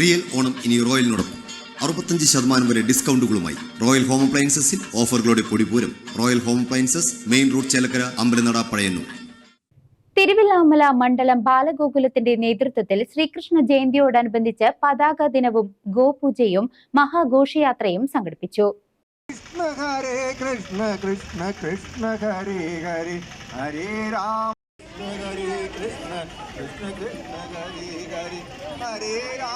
Real Onam ഇനി റോയലിനോടൊപ്പം. അറുപത്തഞ്ച് ശതമാനം വരെ ഡിസ്കൗണ്ടുകളുമായി റോയൽ ഹോം അപ്ലയൻസസിൽ ഓഫറുകളുടെ പൊടിപൂരം. Royal home appliances main road Chelakkara Ambalanada Pazhayannur. Thiruvilwamala മണ്ഡലം ബാലഗോകുലത്തിന്റെ നേതൃത്വത്തിൽ ശ്രീകൃഷ്ണ ജയന്തിയോടനുബന്ധിച്ച് പതാക ദിനവും ഗോപൂജയും മഹാഘോഷയാത്രയും സംഘടിപ്പിച്ചു. കൃഷ്ണ ഹരേ കൃഷ്ണ കൃഷ്ണ കൃഷ്ണ ഹരേ ഹരേ ഹരേ രാമ കൃഷ്ണ ഹരേ കൃഷ്ണ കൃഷ്ണ കൃഷ്ണ ഹരേ ഹരേ ഹരേ രാമ.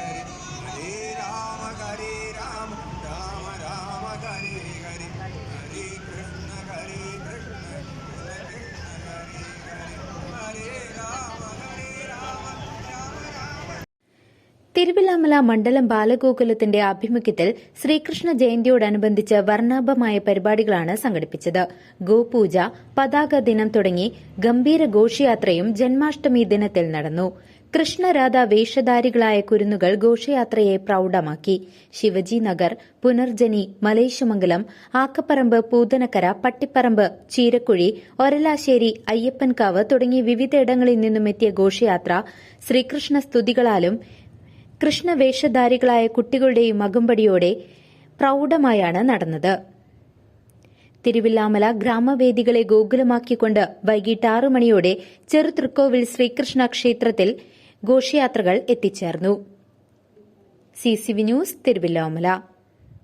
തിരുവില്ലാമല മണ്ഡലം ബാലഗോകുലത്തിന്റെ ആഭിമുഖ്യത്തിൽ ശ്രീകൃഷ്ണ ജയന്തിയോടനുബന്ധിച്ച് വർണാഭമായ പരിപാടികളാണ് സംഘടിപ്പിച്ചത്. ഗോപൂജ പതാക ദിനം തുടങ്ങി ഗംഭീര ഘോഷയാത്രയും ജന്മാഷ്ടമി ദിനത്തിൽ നടന്നു. കൃഷ്ണരാധ വേഷധാരികളായ കുരുന്നുകൾ ഘോഷയാത്രയെ പ്രൌഢമാക്കി. ശിവജി നഗർ പുനർജനി മലേശമംഗലം ആക്കപ്പറമ്പ് പൂതനക്കര പട്ടിപ്പറമ്പ് ചീരക്കുഴി ഒരലാശ്ശേരി അയ്യപ്പൻകാവ് തുടങ്ങി വിവിധയിടങ്ങളിൽ നിന്നുമെത്തിയ ഘോഷയാത്ര ശ്രീകൃഷ്ണ സ്തുതികളാലും കൃഷ്ണവേഷധാരികളായ കുട്ടികളുടെയും അകമ്പടിയോടെ പ്രൗഢമായാണ് നടന്നത്. തിരുവില്ലാമല ഗ്രാമവേദികളെ ഗോകുലമാക്കിക്കൊണ്ട് വൈകിട്ട് ആറു മണിയോടെ ചെറുതൃക്കോവിൽ ശ്രീകൃഷ്ണ ക്ഷേത്രത്തിൽ ഘോഷയാത്രകൾ എത്തിച്ചേർന്നു. C C V news Thiruvilwamala.